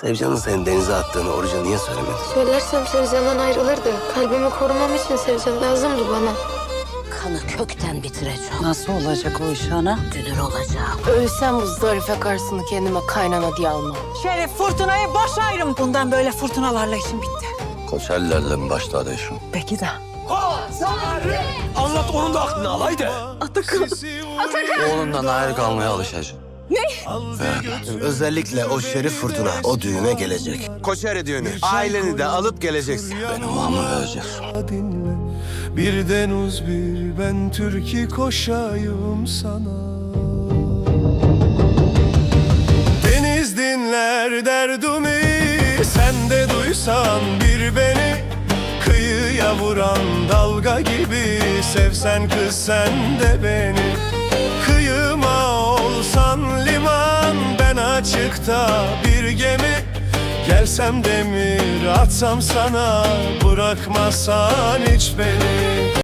Sevcan'ın seni denize attığını Oruç'a niye söylemedin? Söylersem Sevcan'dan ayrılırdı. Kalbimi korumam için Sevcan lazımdı bana. Kanı kökten bitireceğim. Nasıl olacak o iş ana? Dünür olacağım. Ölsem bu Zarife karşısını kendime kaynana diye almam. Şeref fırtınayı baş ayrım. Bundan böyle fırtınalarla işim bitti. Koçerlerle mi başladı işin? Peki de. Anlat onun da aklını alaydı. Oğlundan ayrı kalmaya alışacak. Özellikle o Şerif Fırtına o düğüne gelecek. Koçeri düğünü. Aileni de alıp geleceksin. Beni mamı vereceksin. dinle Birden uz bir ben türkü koşayım sana Deniz dinler derdimi Sen de duysan bir beni Kıyıya vuran dalga gibi Sevsen kız sen de beni açıkta bir gemi Gelsem demir atsam sana Bırakmasan hiç beni